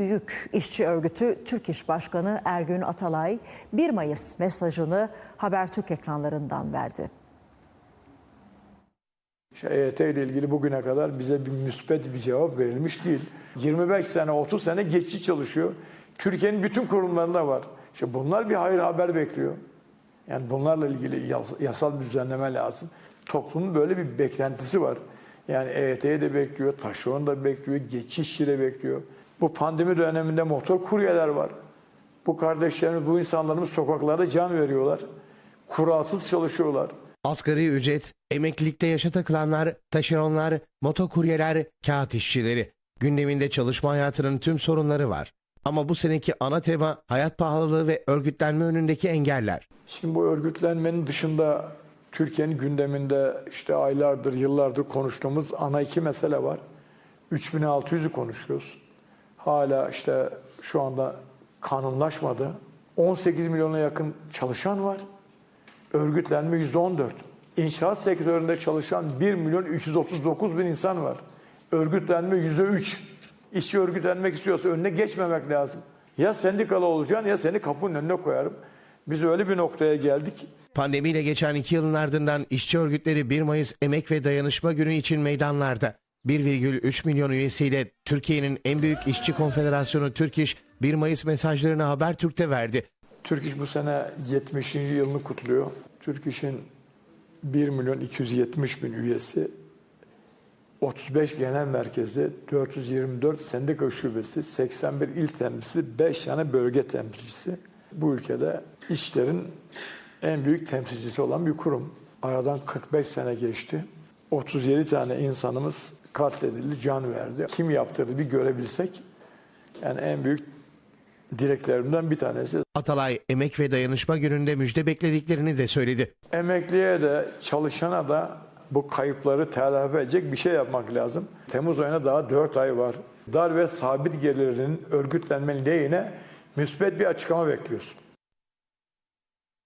Büyük İşçi Örgütü Türk İş Başkanı Ergün Atalay 1 Mayıs mesajını Habertürk ekranlarından verdi. EYT ile ilgili bugüne kadar bize bir müspet bir cevap verilmiş değil. 25 sene, 30 sene geçici çalışıyor. Türkiye'nin bütün kurumlarında var. İşte bunlar bir hayır haber bekliyor. Yani bunlarla ilgili yas- yasal bir düzenleme lazım. Toplumun böyle bir beklentisi var. Yani EYT'yi de bekliyor, taşeron da bekliyor, geçişçi de bekliyor. Bu pandemi döneminde motor kuryeler var. Bu kardeşlerimiz, bu insanlarımız sokaklarda can veriyorlar. Kuralsız çalışıyorlar. Asgari ücret, emeklilikte yaşa takılanlar, taşeronlar, motokuryeler, kağıt işçileri. Gündeminde çalışma hayatının tüm sorunları var. Ama bu seneki ana tema hayat pahalılığı ve örgütlenme önündeki engeller. Şimdi bu örgütlenmenin dışında Türkiye'nin gündeminde işte aylardır, yıllardır konuştuğumuz ana iki mesele var. 3600'ü konuşuyoruz. Hala işte şu anda kanunlaşmadı. 18 milyona yakın çalışan var. Örgütlenme %14. İnşaat sektöründe çalışan 1 milyon 339 bin insan var. Örgütlenme %3. İşçi örgütlenmek istiyorsa önüne geçmemek lazım. Ya sendikalı olacaksın ya seni kapının önüne koyarım. Biz öyle bir noktaya geldik. Pandemiyle geçen iki yılın ardından işçi örgütleri 1 Mayıs Emek ve Dayanışma Günü için meydanlarda. 1,3 milyon üyesiyle Türkiye'nin en büyük işçi konfederasyonu Türk İş 1 Mayıs mesajlarını Habertürk'te verdi. Türk İş bu sene 70. yılını kutluyor. Türk İş'in 1 milyon 270 bin üyesi, 35 genel merkezi, 424 sendika şubesi, 81 il temsilcisi, 5 tane bölge temsilcisi. Bu ülkede işlerin en büyük temsilcisi olan bir kurum. Aradan 45 sene geçti. 37 tane insanımız katledildi, can verdi. Kim yaptırdı bir görebilsek. Yani en büyük dileklerimden bir tanesi Atalay Emek ve Dayanışma Günü'nde müjde beklediklerini de söyledi. Emekliye de çalışana da bu kayıpları telafi edecek bir şey yapmak lazım. Temmuz ayına daha 4 ay var. Dar ve sabit gelirlerin örgütlenmenin lehine müsbet bir açıklama bekliyorsun.